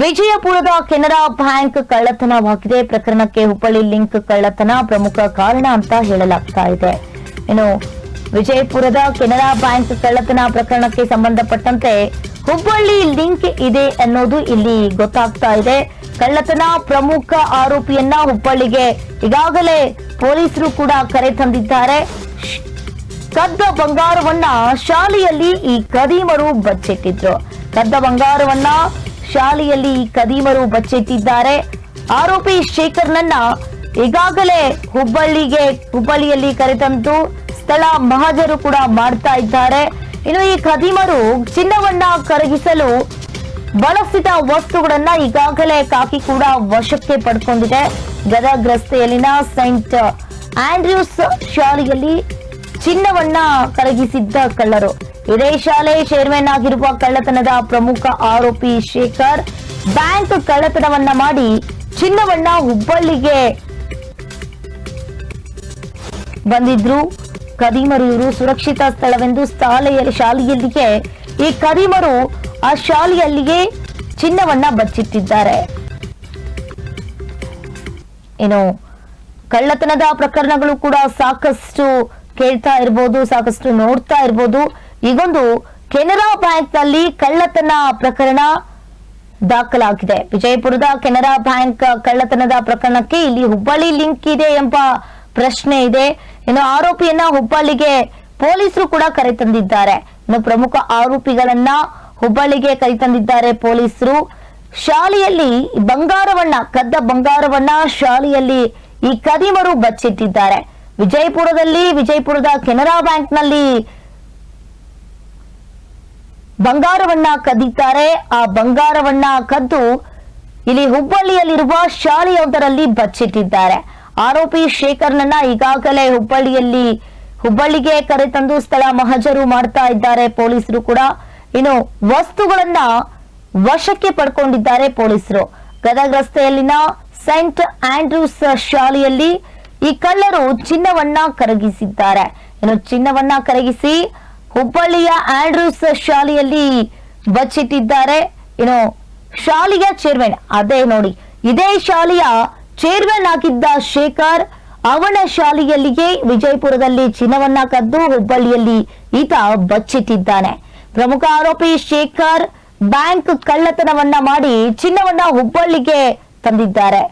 ವಿಜಯಪುರದ ಕೆನರಾ ಬ್ಯಾಂಕ್ ಕಳ್ಳತನವಾಗಿದೆ. ಪ್ರಕರಣಕ್ಕೆ ಹುಬ್ಬಳ್ಳಿ ಲಿಂಕ್ ಕಳ್ಳತನ ಪ್ರಮುಖ ಕಾರಣ ಅಂತ ಹೇಳಲಾಗ್ತಾ ಇದೆ. ಇನ್ನು ವಿಜಯಪುರದ ಕೆನರಾ ಬ್ಯಾಂಕ್ ಕಳ್ಳತನ ಪ್ರಕರಣಕ್ಕೆ ಸಂಬಂಧಪಟ್ಟಂತೆ ಹುಬ್ಬಳ್ಳಿ ಲಿಂಕ್ ಇದೆ ಅನ್ನೋದು ಇಲ್ಲಿ ಗೊತ್ತಾಗ್ತಾ ಇದೆ. ಕಳ್ಳತನ ಪ್ರಮುಖ ಆರೋಪಿಯನ್ನ ಹುಬ್ಬಳ್ಳಿಗೆ ಈಗಾಗಲೇ ಪೊಲೀಸರು ಕೂಡ ಕರೆ ತಂದಿದ್ದಾರೆ. ಕದ್ದ ಬಂಗಾರವನ್ನ ಶಾಲೆಯಲ್ಲಿ ಈ ಕದೀಮರು ಬಚ್ಚಿಟ್ಟಿದ್ರು. ಕದ್ದ ಬಂಗಾರವನ್ನ ಶಾಲೆಯಲ್ಲಿ ಈ ಕದೀಮರು ಬಚ್ಚಿಟ್ಟಿದ್ದಾರೆ. ಆರೋಪಿ ಶೇಖರ್ನನ್ನ ಈಗಾಗಲೇ ಹುಬ್ಬಳ್ಳಿಗೆ, ಹುಬ್ಬಳ್ಳಿಯಲ್ಲಿ ಕರೆತಂತು ಸ್ಥಳ ಮಹಾಜರು ಕೂಡ ಮಾಡ್ತಾ ಇದ್ದಾರೆ. ಇನ್ನು ಈ ಕದೀಮರು ಚಿನ್ನವನ್ನ ಕರಗಿಸಲು ಬಳಸಿದ ವಸ್ತುಗಳನ್ನ ಈಗಾಗಲೇ ಕಾಕಿ ಕೂಡ ವಶಕ್ಕೆ ಪಡ್ಕೊಂಡಿದೆ. ಗದಗ್ ರಸ್ತೆಯಲ್ಲಿನ ಸೈಂಟ್ ಆಂಡ್ರ್ಯೂಸ್ ಶಾಲೆಯಲ್ಲಿ ಚಿನ್ನವನ್ನ ಕರಗಿಸಿದ್ದ ಕಳ್ಳರು. ಇದೇ ಶಾಲೆ ಚೇರ್ಮನ್ ಆಗಿರುವ ಕಳ್ಳತನದ ಪ್ರಮುಖ ಆರೋಪಿ ಶೇಖರ್ ಬ್ಯಾಂಕ್ ಕಳ್ಳತನವನ್ನ ಮಾಡಿ ಚಿನ್ನವನ್ನ ಹುಬ್ಬಳ್ಳಿಗೆ ಬಂದಿದ್ರು. ಕದೀಮರು ಇವರು ಸುರಕ್ಷಿತ ಸ್ಥಳವೆಂದು ಶಾಲೆಯ ಶಾಲೆಯಲ್ಲಿಗೆ ಈ ಕದೀಮರು ಆ ಶಾಲೆಯಲ್ಲಿಗೆ ಚಿನ್ನವನ್ನ ಬಚ್ಚಿಟ್ಟಿದ್ದಾರೆ. ಏನು, ಕಳ್ಳತನದ ಪ್ರಕರಣಗಳು ಕೂಡ ಸಾಕಷ್ಟು ಕೇಳ್ತಾ ಇರ್ಬೋದು, ಸಾಕಷ್ಟು ನೋಡ್ತಾ ಇರ್ಬೋದು. ಈಗೊಂದು ಕೆನರಾ ಬ್ಯಾಂಕ್ನಲ್ಲಿ ಕಳ್ಳತನ ಪ್ರಕರಣ ದಾಖಲಾಗಿದೆ. ವಿಜಯಪುರದ ಕೆನರಾ ಬ್ಯಾಂಕ್ ಕಳ್ಳತನದ ಪ್ರಕರಣಕ್ಕೆ ಇಲ್ಲಿ ಹುಬ್ಬಳ್ಳಿ ಲಿಂಕ್ ಇದೆ ಎಂಬ ಪ್ರಶ್ನೆ ಇದೆ. ಇನ್ನು ಆರೋಪಿಯನ್ನ ಹುಬ್ಬಳ್ಳಿಗೆ ಪೊಲೀಸರು ಕೂಡ ಕರೆತಂದಿದ್ದಾರೆ. ಇನ್ನು ಪ್ರಮುಖ ಆರೋಪಿಗಳನ್ನ ಹುಬ್ಬಳ್ಳಿಗೆ ಕರೆತಂದಿದ್ದಾರೆ ಪೊಲೀಸರು. ಶಾಲೆಯಲ್ಲಿ ಬಂಗಾರವನ್ನ, ಕದ್ದ ಬಂಗಾರವನ್ನ ಶಾಲೆಯಲ್ಲಿ ಈ ಕದಿಮರು ಬಚ್ಚಿಟ್ಟಿದ್ದಾರೆ. ವಿಜಯಪುರದಲ್ಲಿ, ವಿಜಯಪುರದ ಕೆನರಾ ಬ್ಯಾಂಕ್ನಲ್ಲಿ ಬಂಗಾರವನ್ನ ಕದ್ದಿದ್ದಾರೆ. ಆ ಬಂಗಾರವನ್ನ ಕದ್ದು ಇಲ್ಲಿ ಹುಬ್ಬಳ್ಳಿಯಲ್ಲಿರುವ ಶಾಲೆಯೊಂದರಲ್ಲಿ ಬಚ್ಚಿಟ್ಟಿದ್ದಾರೆ. ಆರೋಪಿ ಶೇಖರ್ನನ್ನ ಈಗಾಗಲೇ ಹುಬ್ಬಳ್ಳಿಯಲ್ಲಿ, ಹುಬ್ಬಳ್ಳಿಗೆ ಕರೆತಂದು ಸ್ಥಳ ಮಹಜರು ಮಾಡ್ತಾ ಇದ್ದಾರೆ ಪೊಲೀಸರು ಕೂಡ. ಇನ್ನು ವಸ್ತುಗಳನ್ನ ವಶಕ್ಕೆ ಪಡ್ಕೊಂಡಿದ್ದಾರೆ ಪೊಲೀಸರು. ಗದಗ ರಸ್ತೆಯಲ್ಲಿನ ಸೆಂಟ್ ಆಂಡ್ರೂಸ್ ಶಾಲೆಯಲ್ಲಿ ಈ ಕಳ್ಳರು ಚಿನ್ನವನ್ನ ಕರಗಿಸಿದ್ದಾರೆ. ಏನು ಚಿನ್ನವನ್ನ ಕರಗಿಸಿ ಹುಬ್ಬಳ್ಳಿಯ ಆಂಡ್ರೂಸ್ ಶಾಲೆಯಲ್ಲಿ ಬಚ್ಚಿಟ್ಟಿದ್ದಾರೆ. ಇನ್ನು ಶಾಲೆಯ ಚೇರ್ಮನ್ ಅದೇ ನೋಡಿ, ಇದೇ ಶಾಲೆಯ ಚೇರ್ಮನ್ ಆಗಿದ್ದ ಶೇಖರ್, ಅವನ ಶಾಲೆಯಲ್ಲಿಯೇ ವಿಜಯಪುರದಲ್ಲಿ ಚಿನ್ನವನ್ನ ಕದ್ದು ಹುಬ್ಬಳ್ಳಿಯಲ್ಲಿ ಈತ ಬಚ್ಚಿಟ್ಟಿದ್ದಾನೆ. ಪ್ರಮುಖ ಆರೋಪಿ ಶೇಖರ್ ಬ್ಯಾಂಕ್ ಕಳ್ಳತನವನ್ನ ಮಾಡಿ ಚಿನ್ನವನ್ನ ಹುಬ್ಬಳ್ಳಿಗೆ ತಂದಿದ್ದಾರೆ.